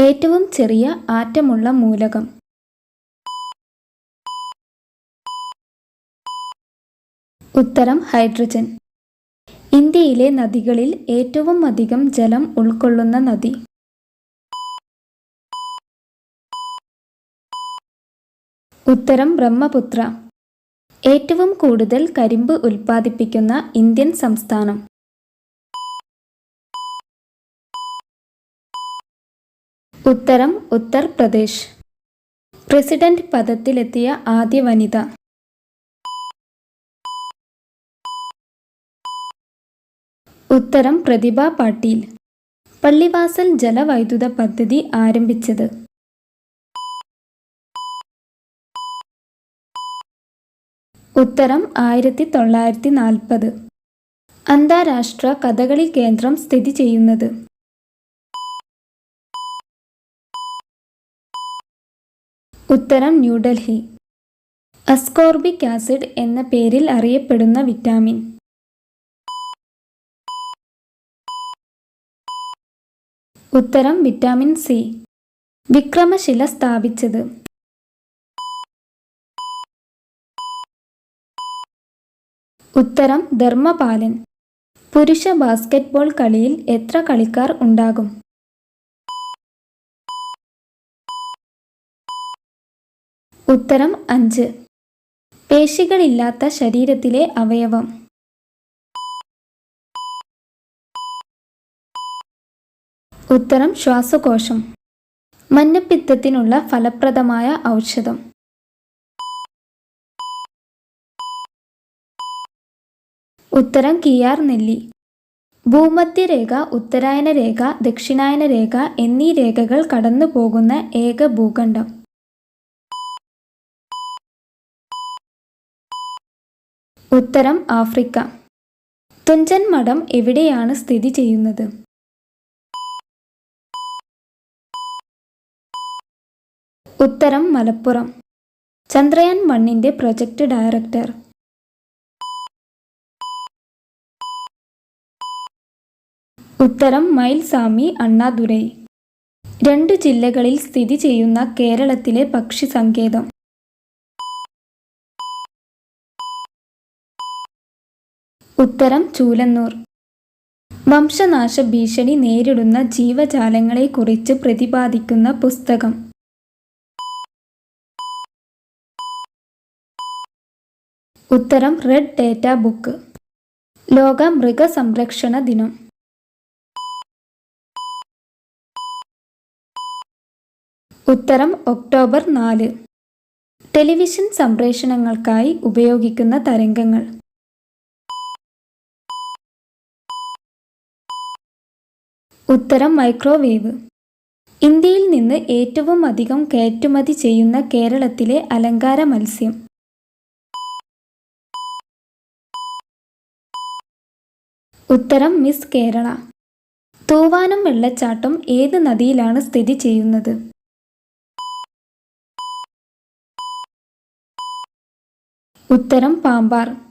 ഏറ്റവും ചെറിയ ആറ്റമുള്ള മൂലകം. ഉത്തരം ഹൈഡ്രജൻ. ഇന്ത്യയിലെ നദികളിൽ ഏറ്റവും അധികം ജലം ഉൾക്കൊള്ളുന്ന നദി. ഉത്തരം ബ്രഹ്മപുത്ര. ഏറ്റവും കൂടുതൽ കരിമ്പ് ഉൽപ്പാദിപ്പിക്കുന്ന ഇന്ത്യൻ സംസ്ഥാനം. ഉത്തരം ഉത്തർപ്രദേശ്. പ്രസിഡന്റ് പദത്തിലെത്തിയ ആദ്യ വനിത. ഉത്തരം പ്രതിഭ പാട്ടീൽ. പള്ളിവാസൽ ജലവൈദ്യുത പദ്ധതി ആരംഭിച്ചത്. ഉത്തരം ആയിരത്തി തൊള്ളായിരത്തി നാൽപ്പത് അന്താരാഷ്ട്ര കഥകളി കേന്ദ്രം സ്ഥിതി ചെയ്യുന്നത്. ഉത്തരം ന്യൂഡൽഹി. അസ്കോർബിക് ആസിഡ് എന്ന പേരിൽ അറിയപ്പെടുന്ന വിറ്റാമിൻ. ഉത്തരം വിറ്റാമിൻ സി. വിക്രമശില സ്ഥാപിച്ചത്. ഉത്തരം ധർമ്മപാലൻ. പുരുഷ ബാസ്കറ്റ്ബോൾ കളിയിൽ എത്ര കളിക്കാർ ഉണ്ടാകും? ഉത്തരം അഞ്ച്. പേശികളില്ലാത്ത ശരീരത്തിലെ അവയവം. ഉത്തരം ശ്വാസകോശം. മഞ്ഞപ്പിത്തത്തിനുള്ള ഫലപ്രദമായ ഔഷധം. ഉത്തരം കിയാർ നെല്ലി. ഭൂമധ്യരേഖ ഉത്തരായന രേഖ ദക്ഷിണായന രേഖ എന്നീ രേഖകൾ കടന്നു പോകുന്ന ഏക ഭൂഖണ്ഡം. ഉത്തരം ആഫ്രിക്ക. തുഞ്ചൻ മഠം എവിടെയാണ് സ്ഥിതി ചെയ്യുന്നത്? ഉത്തരം മലപ്പുറം. ചന്ദ്രയാൻ വണ്ണിന്റെ പ്രൊജക്ട് ഡയറക്ടർ. ഉത്തരം മയിൽസാമി അണ്ണാദുരൈ. രണ്ട് ജില്ലകളിൽ സ്ഥിതി ചെയ്യുന്ന കേരളത്തിലെ പക്ഷി സങ്കേതം ഉത്തരം ചൂലന്നൂർ. വംശനാശ ഭീഷണി നേരിടുന്ന ജീവജാലങ്ങളെക്കുറിച്ച് പ്രതിപാദിക്കുന്ന പുസ്തകം. ഉത്തരം റെഡ് ഡേറ്റ ബുക്ക്. ലോക മൃഗസംരക്ഷണ ദിനം. ഉത്തരം ഒക്ടോബർ നാല്. ടെലിവിഷൻ സംപ്രേഷണങ്ങൾക്കായി ഉപയോഗിക്കുന്ന തരംഗങ്ങൾ. ഉത്തരം മൈക്രോവേവ്. ഇന്ത്യയിൽ നിന്ന് ഏറ്റവും അധികം കയറ്റുമതി ചെയ്യുന്ന കേരളത്തിലെ അലങ്കാര മത്സ്യം. ഉത്തരം മിസ് കേരള. തൂവാനം വെള്ളച്ചാട്ടം ഏത് നദിയിലാണ് സ്ഥിതി ചെയ്യുന്നത്? ഉത്തരം പാമ്പാർ.